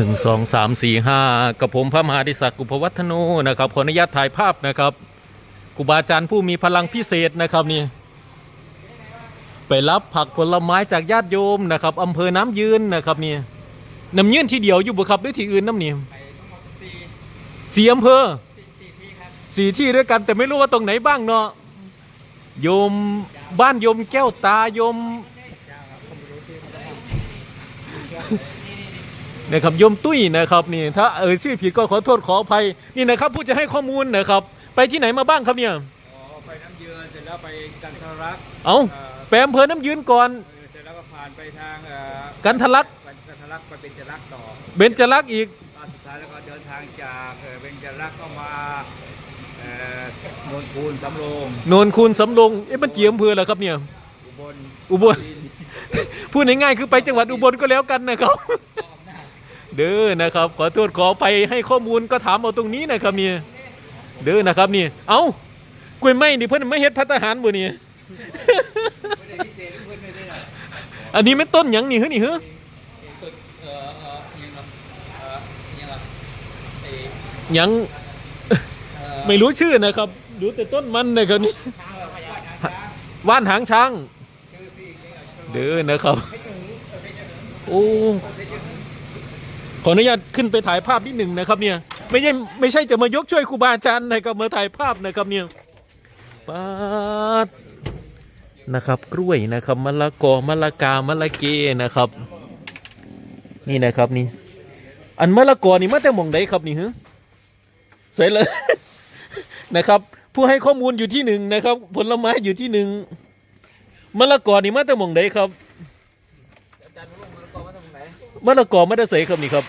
หนึ่งสองสามสี่ห้ากับผมพระมหาดิศักดิ์กุภวัฒโนนะครับขออนุญาตถ่ายภาพนะครับครูบาอาจารย์ผู้มีพลังพิเศษนะครับนี่ไปรับผักผลไม้จากญาติโยมนะครับอำเภอน้ำยืนนะครับนี่น้ำยืนที่เดียวอยู่บ่ครับหรือที่อื่นน้ำนี่สี่อำเภอสี่ที่ด้วยกันแต่ไม่รู้ว่าตรงไหนบ้างเนาะโยมบ้านโยมแก้วตาโยม นะครับโยมตุ้ยนะครับนี่ถ้าเอ่ยชื่อผิดก็ขอโทษขออภัยนี่นะครับผู้จะให้ข้อมูลนะครับ ไปที่ไหนมาบ้างครับเนี่ยอ๋อไปน้ำเยือนเสร็จแล้วไปกันทรลักษณ์เอาไปอำเภอน้ำยืนก่อนเออเสร็จแล้วก็ผ่านไปทางเอ่อกันทะลักไปกันทรลักษณ์ไปเป็นจรักษ์ต่อเบญจลักษณ์อีกตอนสุดท้ายแล้วก็เดินทางจากเอ่อเป็นจรักษ์ก็มาเอ่อโนนคูนสำโรงโนนคูณสำโรงเอ๊ะมันกี่อำเภอแล้วครับเนี่ยอุบลอุบลพูดง่ายๆคือไปจังหวัดอุบลก็แล้วกันนะครับ เด้อนะครับ ขอโทษขอไปให้ข้อมูลก็ถามเอาตรงนี้นะครับเนี่ยเด้อนะครับนี่เอ้ากล้วยไม้นี่เพิ่อนไม่เฮ็ดพัฒหารบ่นี่ไม่ได้พิเนี่ยอันนี้ไม่ต้นหยังนี่เฮ้ยนี่เฮ้ยตึกเอ่อเอ่อยังไงเอ่อยังไงเอ่อหยังไม่รู้ชื่อนะครับรู้แต่ต้นมันนะครับนี่ว่านหางช้างเนี่ยเด้อนะครับอู้ ขออนุญาตขึ้นไปถ่ายภาพนิดหนึ่งนะครับเนี่ยไม่ใช่ไม่ใช่จะมายกช่วยครูบาอาจารย์นะครับมาถ่ายภาพนะครับเนี่ยปาดนะครับกล้วยนะครับมะละกอมะละกามะละเกนะครับ นี่นะครับนี่ อันมะละกอนี่มาแต่หมองใดครับนี่ฮะเสร็จเลยนะครับ ผู้ให้ข้อมูลอยู่ที่หนึ่งนะครับ ผลไม้อยู่ที่หนึ่งมะละกอนี่มาแต่หมองใดครับ อาจารย์ลุงมันก็มาตรงไหน มะละกอไม่ได้ใส่ครับนี่ครับ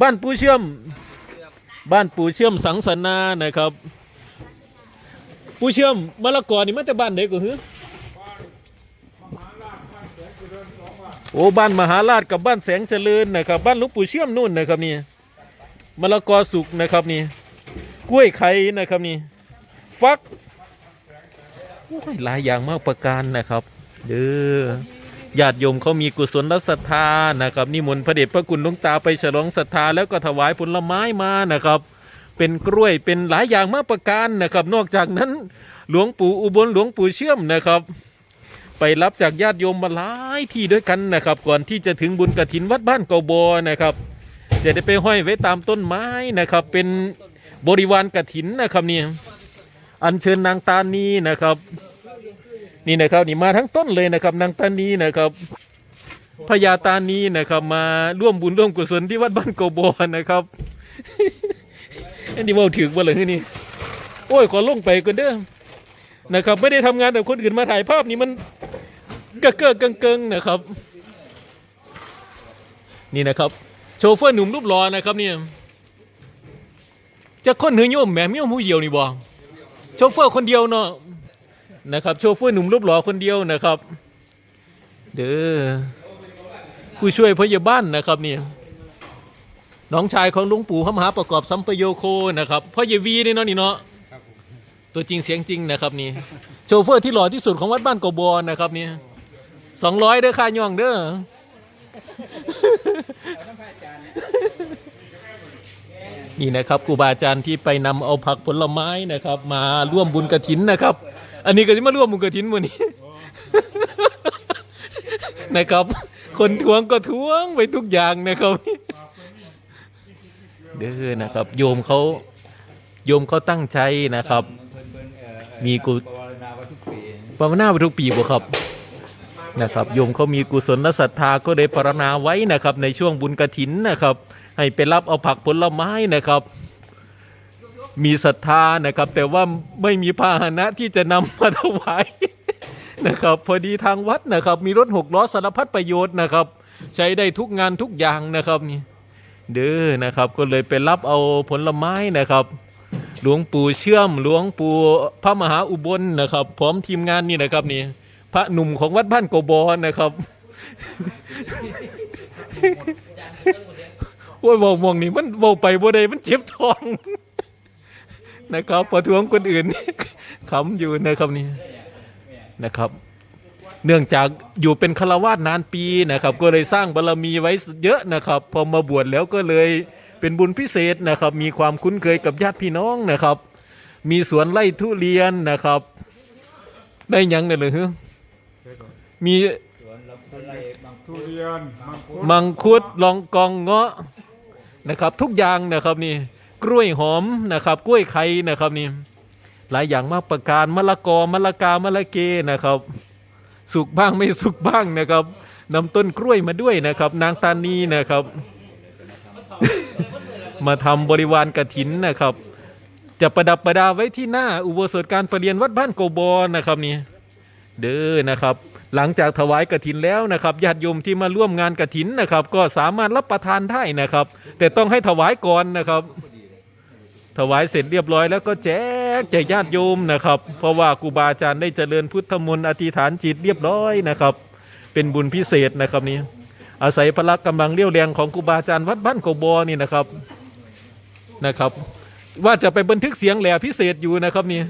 บ้านปูเชื่อม บ้านปูเชื่อมสังสนานะครับ ปูเชื่อมมะละกอนี่มาแต่บ้านไหนก็หือโอ้บ้านมหาราชกับบ้านแสงเจริญนะครับ บ้านลุงปู่เชื่อมนู่นนะครับนี่มะละกอสุกนะครับนี่กล้วยไข่นะครับนี่ฟักโอ้ยหลายอย่างมากประการนะครับเด้อ ญาติโยมเขามีกุศลศรัทธานะครับนิมนต์พระเดชพระคุณหลวงตาไปฉลองศรัทธาแล้วก็ถวายผลไม้มานะครับ เป็นกล้วยเป็นหลายอย่างมากประการนะครับ นอกจากนั้นหลวงปู่อุบลหลวงปู่เชื่อมนะครับ ไปรับจากญาติโยมมาหลายที่ด้วยกันนะครับ ก่อนที่จะถึงบุญกระถินวัดบ้านเกาบอนะครับจะได้ไปห้อยไว้ตามต้นไม้นะครับ เป็นบริวารกระถินนะครับเนี่ยอัญเชิญนางตานีนะครับ นี่นะครับนี่มาทั้งต้นเลยนะครับนางตานีนะครับพญาตานีนะครับ มาร่วมบุญร่วมกุศลที่วัดบ้านโกโบนะครับอันนี้ว่าถึงว่าเลยนี่ โอ้ยขอลงไปก่อนเด้อนะครับ ไม่ได้ทำงานแต่คนอื่นมาถ่ายภาพนี่มันกะเกอะกังเกิงนะครับ นี่นะครับ โชเฟอร์หนุ่มรูปหล่อนะครับเนี่ยจะคนหือโยมแหมมี่ยวมูเดียวนี่บ่โชเฟอร์คนเดียวเนาะ นะครับ โชเฟอร์หนุ่มรูปหล่อคนเดียวนะครับ เด้อผู้ช่วยพยาบ้านนะครับนี่น้องชายของลุงปู่พระมหาประกอบสัมปโยโคนะครับพ่อเยวีนี่เนาะนี่เนาะตัวจริงเสียงจริงนะครับนี่โชเฟอร์ที่หล่อที่สุดของวัดบ้านกบอนะครับนี่สองร้อยเด้อค่าย่องเด้อนี่นะครับครูบาอาจารย์ที่ไปนำเอาผักผลไม้นะครับ มาร่วมบุญกระถินนะครับ อันนี้ก็จะมาร่วมบุญกระถินวันนี้ นะครับ คนทวงก็ทวงไปทุกอย่างนะครับเด้อนะครับ โยมเขาโยมเขาตั้งใจนะครับ มีกุภาวนาไว้ทุกปีภานาไปทุกปีบ่ครับนะครับโยมเขามีกุศลและศรัทธาก็ได้ปรารถนาไว้นะครับ ในช่วงบุญกระถินนะครับ ให้ไปรับเอาผักผลไม้นะครับ มีศรัทธานะครับ แต่ว่าไม่มีพาหนะที่จะนำมาถวายนะครับพอดีทางวัดนะครับ มีรถหกล้อสารพัดประโยชน์นะครับ ใช้ได้ทุกงานทุกอย่างนะครับนี่เด้อนะครับก็เลยไปรับเอาผลไม้นะครับ หลวงปู่เชื่อมหลวงปู่พระมหาอุบลนะครับ พร้อมทีมงานนี่นะครับนี่พระหนุ่มของวัดบ้านโกบอนะครับโอ้ยบอกมองนี่มันบอกไปบ่ได้มันเจ็บท้อง นะครับประท้วงคนอื่นขำอยู่นะครับนี่นะครับ เนื่องจากอยู่เป็นฆราวาสนานปีนะครับ ก็เลยสร้างบารมีไว้เยอะนะครับ พอมาบวชแล้วก็เลยเป็นบุญพิเศษนะครับ มีความคุ้นเคยกับญาติพี่น้องนะครับ มีสวนไร่ทุเรียนนะครับ ได้หยังเนี่ยเลยฮึมีสวนลำไยบางทุเรียนมังคุดมังคุดลองกองเงาะนะครับ ทุกอย่างนะครับนี่ กล้วยหอมนะครับกล้วยไข่นะครับนี่หลายอย่างมากประการมะละกอมะละกามะละเกนะครับ สุกบ้างไม่สุกบ้างนะครับนำต้นกล้วยมาด้วยนะครับ นางตานีนะครับ มาทำบริวารกระถินนะครับ จะประดับประดาไว้ที่หน้าอุโบสถการประเรียนวัดบ้านโกบอนะครับนี่เด้อนะครับ หลังจากถวายกฐินแล้วนะครับญาติโยมที่มาร่วมงานกฐินนะครับ ก็สามารถรับประทานได้นะครับ แต่ต้องให้ถวายก่อนนะครับ ถวายเสร็จเรียบร้อยแล้วก็แจกแจกญาติโยมนะครับ เพราะว่าครูบาอาจารย์ได้เจริญพุทธมนต์อธิษฐานจิตเรียบร้อยนะครับ เป็นบุญพิเศษนะครับนี่อาศัยพละกำลังเรี่ยวแรงของครูบาอาจารย์วัดบ้านโกบอนี่นะครับนะครับ ว่าจะไปบันทึกเสียงแหล่พิเศษอยู่นะครับนี่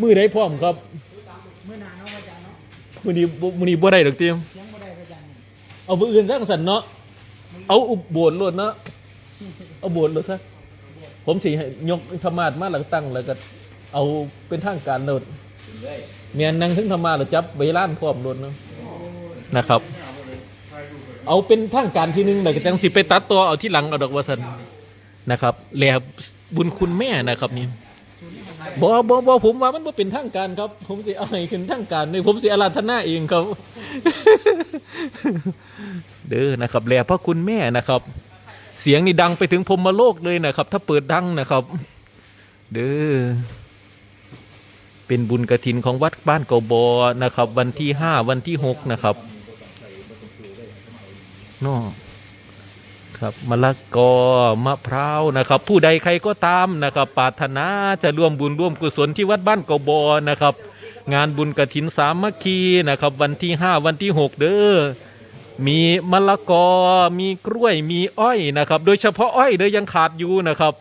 มือได้พร้อมครับมือหนมือไหนบ่มือนี้บ่ได้ดอกเตรียมเอาจารย์เอามืออื่นสร้างสรรค์เนาะเอาอุบโบสถ์โลดเนาะ เอาบสถ์โลดซะผมสิให้ยกธรรมาสมาแล้วก็ตั้งแล้วก็เอาเป็นทางการโลดเมียนนั่งถึงธรรมาแล้วจับใบล้านพร้อมโลดเนาะนะครับ เอาเป็นทางการที่หนึงแล้วก็จังสิไปตัดตัวเอาที่หลังเอาดอกว่าซั่นนะครับแลบุญคุณแม่นะครับนี่บอบอบอผมว่ามันบ่เป็นทางการครับ ผมสิเอาให้ขึ้นทางการเลยผมสิอาราธนาเองครับ เด้อนะครับแลพระคุณแม่นะครับ เสียงนี่ดังไปถึงพรมโลกเลยนะครับ ถ้าเปิดดังนะครับ เด้อเป็นบุญกระถินของวัดบ้านเกาบอนะครับ วันที่ห้าวันที่หกนะครับนาะครับมะละกอมะพร้าวนะครับ ผู้ใดใครก็ตามนะครับปรารถนาจะร่วมบุญร่วมกุศลที่วัดบ้านกบอนะครับ งานบุญกระถินสามัคคีนะครับ วันที่ห้าวันที่หกเด้อ มีมะละกอ มีกล้วยมีอ้อยนะครับ โดยเฉพาะอ้อยเด้อยังขาดอยู่นะครับ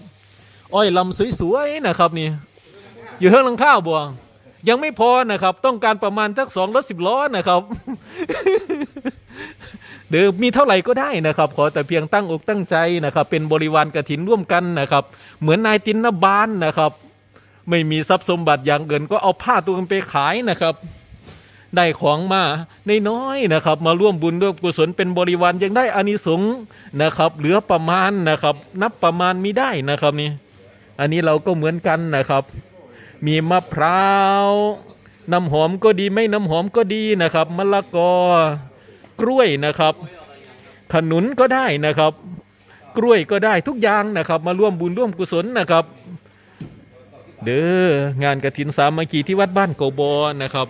อ้อยลำสวยๆนะครับนี่อยู่เท่งลังข้าวบัวยังไม่พอนะครับ ต้องการประมาณสักสองรถสิบล้อนะครับหรือมีเท่าไหร่ก็ได้นะครับ ขอแต่เพียงตั้งอกตั้งใจนะครับ เป็นบริวารกระถินร่วมกันนะครับ เหมือนนายตินนบานนะครับ ไม่มีทรัพย์สมบัติอย่างเกินก็เอาผ้าตัวกันไปขายนะครับ ได้ของมาในน้อยนะครับ มาร่วมบุญร่วมกุศลเป็นบริวารยังได้อานิสงส์นะครับ เหลือประมาณนะครับ นับประมาณมีได้นะครับนี่อันนี้เราก็เหมือนกันนะครับ มีมะพร้าวน้ำหอมก็ดีไม่น้ำหอมก็ดีนะครับมะละกอกล้วยนะครับ ขนุนก็ได้นะครับ กล้วยก็ได้ทุกอย่างนะครับ มาร่วมบุญร่วมกุศลนะครับ เด้องานกระถินสามัคคีที่วัดบ้านโกบอนะครับ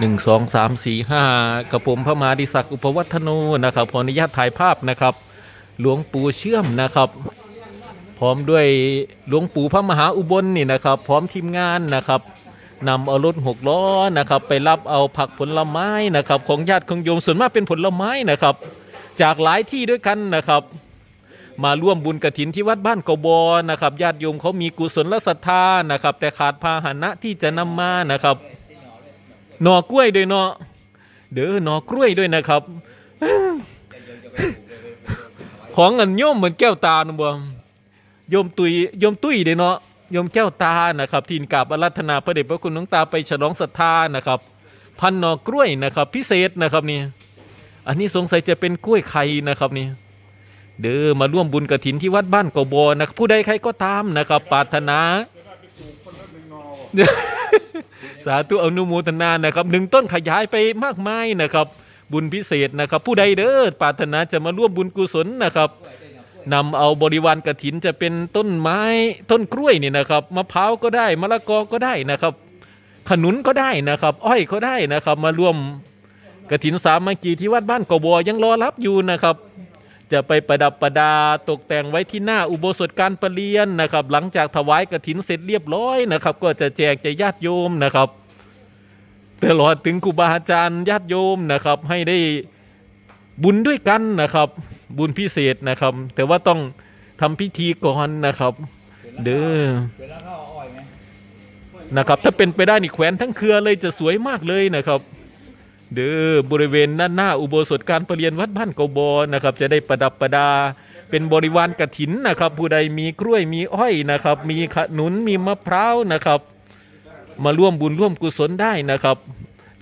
หนึ่งสองสามสี่ห้ากระผมพระมหาดิศักดิ์อุปวัฒโนนะครับขออนุญาตถ่ายภาพนะครับ หลวงปู่เชื่อมนะครับ พร้อมด้วยหลวงปู่พระมหาอุบลนี่นะครับ พร้อมทีมงานนะครับนำเอารถหกล้อนะครับ ไปรับเอาผักผลไม้นะครับ ของญาติของโยมส่วนมากเป็นผลไม้นะครับ จากหลายที่ด้วยกันนะครับ มาร่วมบุญกระถินที่วัดบ้านกบอนะครับญาติโยมเขามีกุศลและศรัทธานะครับ แต่ขาดพาหนะที่จะนำมานะครับ หน่อกล้วยด้วยเนาะเด้อหน่อกล้วยด้วยนะครับ ของเงินโยมเหมือนแก้วตาหนบ่โยมตุยโยมตุยเด้เนาะโยมแก้วตานะครับทีนกราบอารัธนาพระเดชพระคุณหลวงตาไปฉลองศรัทธานะครับ พันหนอกล้วยนะครับ พิเศษนะครับนี่อันนี้สงสัยจะเป็นกล้วยไข่นะครับนี่เด้อมาร่วมบุญกระถินที่วัดบ้านกบอนะผู้ใดใครก็ตามนะครับปรารถนา สาธุอนุโมทนานะครับหนึ่งต้นขยายไปมากมายนะครับ บุญพิเศษนะครับ ผู้ใดเด้อปรารถนาจะมาร่วมบุญกุศลนะครับนำเอาบริวารกระถินจะเป็นต้นไม้ต้นกล้วยนี่นะครับมะพร้าวก็ได้มะละกอก็ได้นะครับ ขนุนก็ได้นะครับ อ้อยก็ได้นะครับ มาร่วมกระถินสามัคคีที่วัดบ้านกบอยังรอรับอยู่นะครับ จะไปประดับประดาตกแต่งไว้ที่หน้าอุโบสถการประเรียนนะครับ หลังจากถวายกระถินเสร็จเรียบร้อยนะครับ ก็จะแจกจกญาติโยมนะครับตลอดถึงครูบาอาจารย์ญาติโยมนะครับ ให้ได้บุญด้วยกันนะครับ บุญพิเศษนะครับ แต่ว่าต้องทำพิธีก่อนนะครับ เด้อเวลาเขาเอาอ้อยไหมนะครับ ถ้าเป็นไปได้นี่แขวนทั้งเครือเลยจะสวยมากเลยนะครับ เด้อบริเวณด้านหน้าอุโบสถการประเรียนวัดบ้านเกาบอนะครับ จะได้ประดับประดา เป็นบริวารกฐินนะครับ ผู้ใดมีกล้วยมีอ้อยนะครับ มีขนุนมีมะพร้าวนะครับ มาร่วมบุญร่วมกุศลได้นะครับ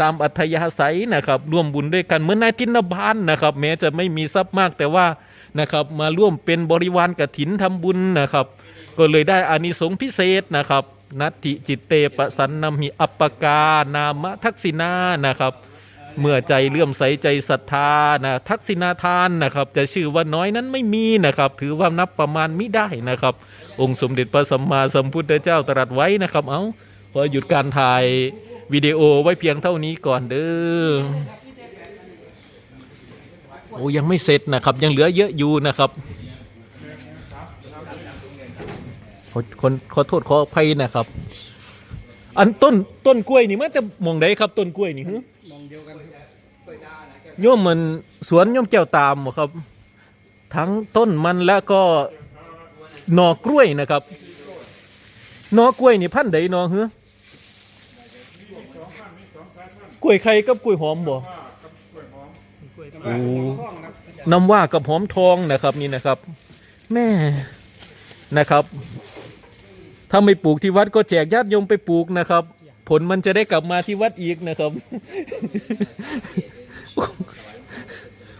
ตามอัธยาศัยนะครับ ร่วมบุญด้วยกันเหมือนนายทินบานนะครับ แม้จะไม่มีทรัพย์มากแต่ว่านะครับ มาร่วมเป็นบริวารกฐินทำบุญนะครับ ก็เลยได้อานิสงส์พิเศษนะครับนัตติจิตเตปสันนามิอัปปกานามทักษินานะครับ เมื่อใจเลื่อมใสใจศรัทธานะทักษิณาทานนะครับจะชื่อว่าน้อยนั้นไม่มีนะครับ ถือว่านับประมาณไม่ได้นะครับ องค์สมเด็จพระสัมมาสัมพุทธเจ้าตรัสไว้นะครับ เอาพอหยุดการถ่ายวิดีโอไว้เพียงเท่านี้ก่อนเด้อโอ้ยังไม่เสร็จนะครับ ยังเหลือเยอะอยู่นะครับขอคนขอโทษขออภัยนะครับ อันต้นต้นกล้วยนี่มันจะมองได้ครับต้นกล้วยนี่ฮึมองเดียวกันโยมมันสวนโยมแก้วตามบ่ครับ ทั้งต้นมันแล้วก็หน่อกล้วยนะครับหน่อกล้วยนี่พันธุ์ใดหนอเฮือกล้วยไข่กับกล้วยหอมบ่โอ้น้ำว่ากับหอมทองนะครับนี่นะครับ แม่นะครับ ถ้าไม่ปลูกที่วัดก็แจกญาติโยมไปปลูกนะครับ ผลมันจะได้กลับมาที่วัดอีกนะครับ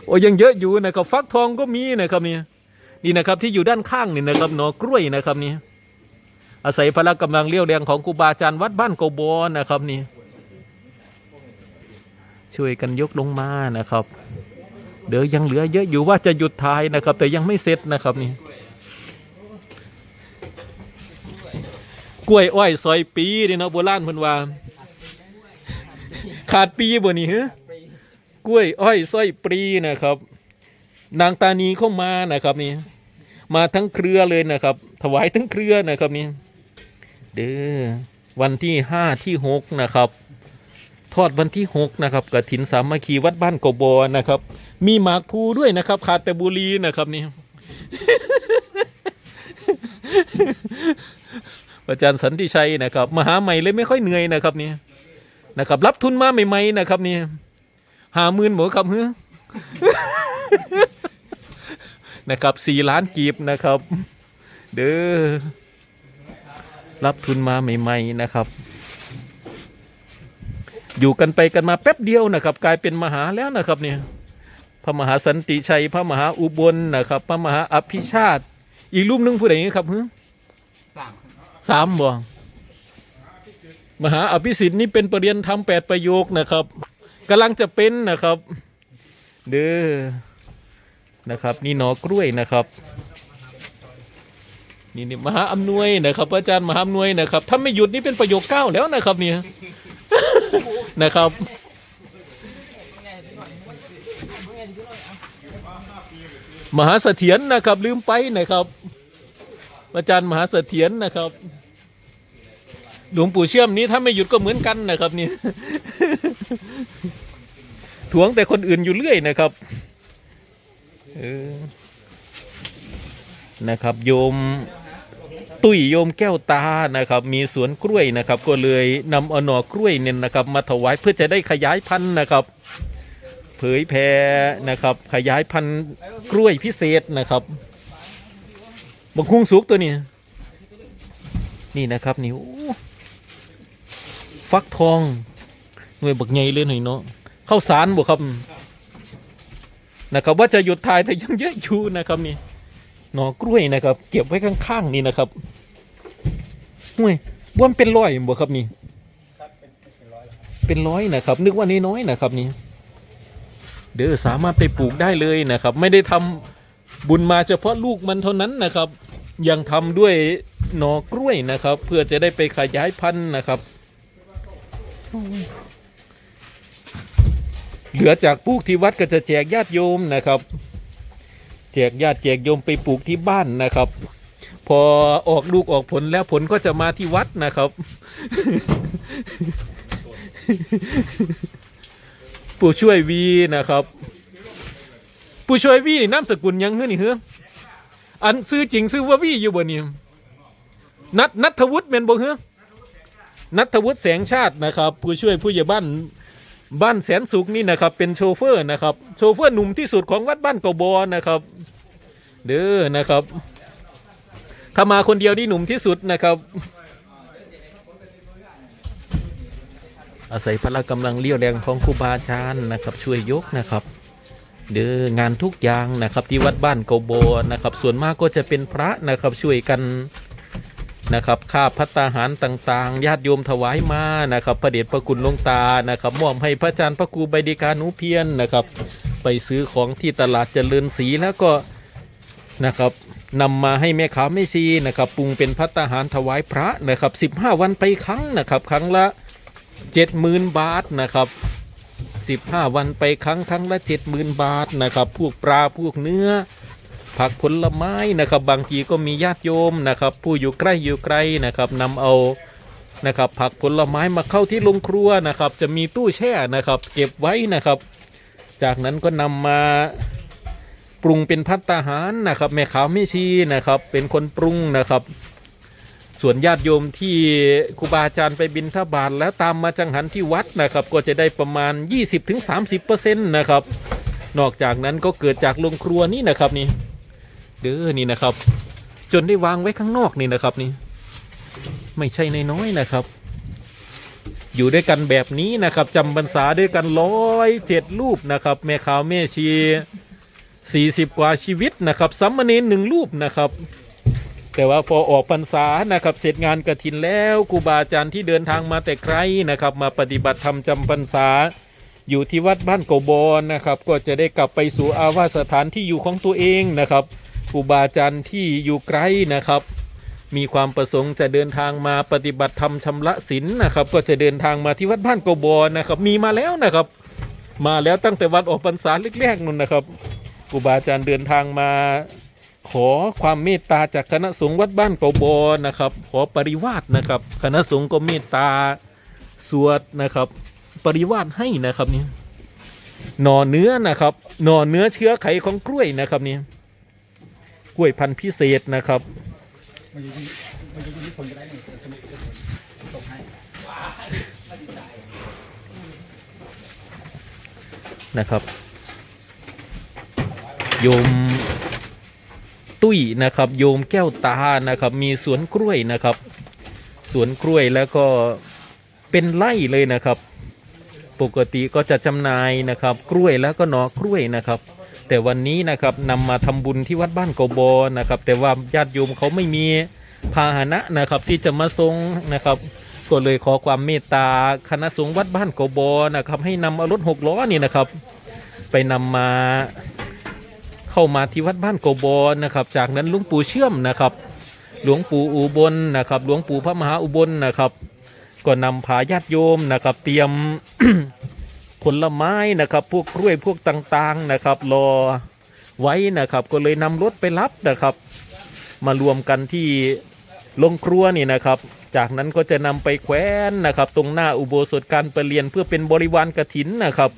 โอ้ยังเยอะอยู่นะครับฟักทองก็มีนะครับนี่นี่นะครับที่อยู่ด้านข้างนี่นะครับหนอกล้วยนะครับนี่อาศัยพละกำลังเลี้ยวแรงของครูบาอาจารย์วัดบ้านโกบอนะครับนี่ช่วยกันยกลงมานะครับ เดี๋ยวยังเหลือเยอะอยู่ว่าจะหยุดถ่ายนะครับ แต่ยังไม่เสร็จนะครับนี่ กล้วยอ้อยซอยปีนี่เนาะโบราณเพิ่นว่า ขาดปีบ่นี่ฮะกล้วยอ้อยซอยปรีนะครับ นางตานีเข้ามานะครับนี่ มาทั้งเครือเลยนะครับ ถวายทั้งเครือนะครับนี่เด้อวันที่ห้าที่หกนะครับทอดวันที่หกนะครับกฐินสามัคคีวัดบ้านกบอนะครับ มีหมากพลูด้วยนะครับ ขาดแต่บุรีนะครับนี่ อาจารย์สันติชัยนะครับมหาใหม่เลยไม่ค่อยเหนื่อยนะครับนี่นะครับ รับทุนมาใหม่ๆนะครับนี่หาหมื่นหมูครับเฮ้อนะครับสี่ล้านกีบนะครับ เด้อรับทุนมาใหม่ ๆนะครับ อยู่กันไปกันมาแป๊บเดียวนะครับ กลายเป็นมหาแล้วนะครับเนี่ยพระมหาสันติชัย พระมหาอุบลนะครับ พระมหาอภิชาติ อีกรูปหนึงผู้ใดครับเฮ้อ สามบ่มหาอภิสิทธิ์นี่เป็นประเรียนทำแปดประโยคนะครับกำลังจะเป็นนะครับ เด้อนะครับ นี่หนอกล้วยนะครับนี่นี่มหาอำนวยนะครับอาจารย์มหาอำนวยนะครับ ถ้าไม่หยุดนี่เป็นประโยคเก้าแล้วนะครับเนี่ยนะครับมหาเสถียรนะครับ ลืมไปนะครับ อาจารย์มหาเสถียรนะครับ หลวงปู่เชื่อมนี้ถ้าไม่หยุดก็เหมือนกันนะครับนี่ถวงแต่คนอื่นอยู่เรื่อยนะครับเออนะครับ โยมตุ้ยโยมแก้วตานะครับ มีสวนกล้วยนะครับ ก็เลยนำเอาหน่อกล้วยเนี่ยนะครับ มาถวายเพื่อจะได้ขยายพันธุ์นะครับ เผยแพร่นะครับ ขยายพันธุ์กล้วยพิเศษนะครับบังคุงสุกตัวนี้ นี่นะครับนี่โอ้ ฟักทองหน่วยบักใหญ่เลยหน่อยเนาะเข้าสารบ่ครับ นะครับ ว่าจะหยุดถ่ายแต่ยังเยอะอยู่นะครับนี่หนอกล้วยนะครับ เก็บไว้ข้างๆนี่นะครับห่วยบ้วนเป็นร้อยบ่ครับนี่เป็นร้อยนะครับ นึกว่าน้อยๆนะครับนี่เด้อสามารถไปปลูกได้เลยนะครับ ไม่ได้ทำบุญมาเฉพาะลูกมันเท่านั้นนะครับ ยังทำด้วยหนอกล้วยนะครับ เพื่อจะได้ไปขยายพันธุ์นะครับ เหลือจากปลูกที่วัดก็จะแจกญาติโยมนะครับ แจกญาติแจกโยมไปปลูกที่บ้านนะครับ พอออกลูกออกผลแล้วผลก็จะมาที่วัดนะครับ ผู้ช่วยวีนะครับ ผู้ช่วยวีนี่นามสกุลยังเฮ้อนี่เฮ้ออันซื้อจริงซื้อว่าวี่อยู่บ่เนี่ยนัทนัทวุฒิเมนบ่เฮ้อ นัทวุฒิแสงชาตินะครับ ผู้ช่วยผู้ใหญ่บ้านบ้านแสนสุขนี่นะครับ เป็นโชเฟอร์นะครับ โชเฟอร์หนุ่มที่สุดของวัดบ้านกบอนะครับ เด้อนะครับ ถ้ามาคนเดียวนี่หนุ่มที่สุดนะครับอาศัยพละกำลังเลี้ยวแรงของครูบาอาจารย์นะครับ ช่วยยกนะครับ เด้องานทุกอย่างนะครับที่วัดบ้านเกาโบนะครับ ส่วนมากก็จะเป็นพระนะครับช่วยกัน นะครับค่าพัตตาหารต่างๆ ญาติโยมถวายมานะครับพระเดชพระคุณลงตานะครับมอบให้พระอาจารย์พระครูใบดีกาหนุเพียนนะครับ ไปซื้อของที่ตลาดเจริญศรีแล้วก็นะครับนำมาให้แม่ขาแม่ชีนะครับปรุงเป็นพัตตาหารถวายพระนะครับ 15 วันไปครั้งนะครับ ครั้งละ 70,000 บาทนะครับ15 วันไปครั้งครั้งละ 70,000 บาทนะครับ พวกปลาพวกเนื้อ ผักผลไม้นะครับ บางทีก็มีญาติโยมนะครับ ผู้อยู่ใกล้อยู่ไกลนะครับนำเอานะครับ ผักผลไม้มาเข้าที่โรงครัวนะครับ จะมีตู้แช่นะครับ เก็บไว้นะครับ จากนั้นก็นำมาปรุงเป็นพัตตาหารนะครับ แม่ขาวไม่ชีนะครับ เป็นคนปรุงนะครับ ส่วนญาติโยมที่ครูบาอาจารย์ไปบินทบาทแล้วตามมาจังหันที่วัดนะครับ ก็จะได้ประมาณ 20-30%นะครับ นอกจากนั้นก็เกิดจากโรงครัวนี่นะครับนี่ เด้อนี่นะครับ จนได้วางไว้ข้างนอกนี่นะครับนี่ ไม่ใช่น้อยๆนะครับ อยู่ด้วยกันแบบนี้นะครับจำพรรษาด้วยกันร้อยเจ็ดรูปนะครับแม่ขาวแม่ชีสี่สิบกว่าชีวิตนะครับสัมมเนนหนึ่งรูปนะครับ แต่ว่าพอออกพรรษานะครับ เสร็จงานกระถินแล้วครูบาอาจารย์ที่เดินทางมาแต่ไกลนะครับ มาปฏิบัติธรรมจำพรรษาอยู่ที่วัดบ้านโกบอนนะครับ ก็จะได้กลับไปสู่อาวาสสถานที่อยู่ของตัวเองนะครับ ครูบาอาจารย์ที่อยู่ไกลนะครับ มีความประสงค์จะเดินทางมาปฏิบัติธรรมชำระศีลนะครับ ก็จะเดินทางมาที่วัดบ้านโกบอนนะครับ มีมาแล้วนะครับ มาแล้วตั้งแต่วันออกพรรษาแรกๆนู่นนะครับครูบาอาจารย์เดินทางมา ขอความเมตตาจากคณะสงฆ์วัดบ้านโกบอนะครับ ขอปริวาสนะครับ คณะสงฆ์ก็เมตตาสวดนะครับ ปริวาสให้นะครับนี่หน่อเนื้อนะครับ หน่อเนื้อเชื้อไขของกล้วยนะครับนี่ กล้วยพันธุ์พิเศษนะครับนะครับโยมตุ้ยนะครับโยมแก้วตานะครับ มีสวนกล้วยนะครับ สวนกล้วยแล้วก็เป็นไร่เลยนะครับ ปกติก็จะจำหน่ายนะครับ กล้วยแล้วก็หนอกล้วยนะครับ แต่วันนี้นะครับนำมาทำบุญที่วัดบ้านโกโบนะครับ แต่ว่าญาติโยมเขาไม่มีพาหนะนะครับที่จะมาทรงนะครับก็เลยขอความเมตตาคณะสงฆ์วัดบ้านโกโบนะครับ ให้นำเอารถหกล้อนี่นะครับ ไปนำมาเข้ามาที่วัดบ้านโกโบนะครับ จากนั้นหลวงปู่เชื่อมนะครับ หลวงปู่อุบลนะครับ หลวงปู่พระมหาอุบลนะครับ ก็นำพาญาติโยมนะครับ เตรียม ผลไม้นะครับ พวกกล้วยพวกต่างๆนะครับ รอไว้นะครับ ก็เลยนำรถไปรับนะครับ มารวมกันที่โรงครัวนี่นะครับ จากนั้นก็จะนำไปแขวนนะครับ ตรงหน้าอุโบสถการประเรียนเพื่อเป็นบริวารกฐินนะครับ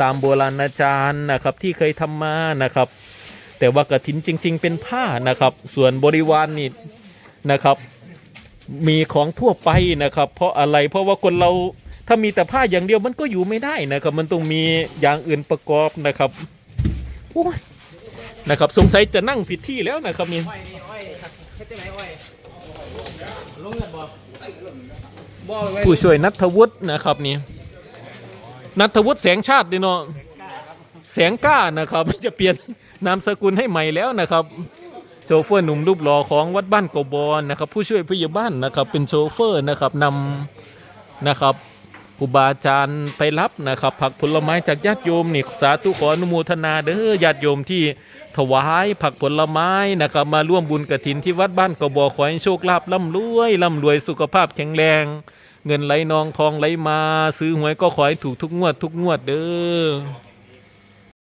ตามโบราณอาจารย์นะครับที่เคยทำมานะครับ แต่ว่ากฐินจริง ๆ เป็นผ้านะครับ ส่วนบริวารนนี่นะครับ มีของทั่วไปนะครับ เพราะอะไรเพราะว่าคนเรา ถ้ามีแต่ผ้าอย่างเดียวมันก็อยู่ไม่ได้นะครับ มันต้องมีอย่างอื่นประกอบนะครับโอ้ยนะครับ สงสัยจะนั่งผิดที่แล้วนะครับนี่ผู้ช่วยนัทวุฒินะครับนี่นัทวุฒิแสงชาติดิเนาะแสงกล้านะครับ จะเปลี่ยนนามสกุลให้ใหม่แล้วนะครับ โชเฟอร์หนุ่มรูปหล่อของวัดบ้านโกบอนนะครับ ผู้ช่วยผู้ใหญ่บ้านนะครับ เป็นโชเฟอร์นะครับนำนะครับ ครูบาอาจารย์ไปรับนะครับ ผักผลไม้จากญาติโยมนี่สาธุขออนุโมทนาเด้อญาติโยมที่ถวายผักผลไม้นะครับมาร่วมบุญกระถินที่วัดบ้านกบอขอให้โชคลาภร่ำรวยร่ำรวยสุขภาพแข็งแรง เงินไหลนองทองไหลมา ซื้อหวยก็ขอให้ถูกทุกงวดทุกงวดเด้อ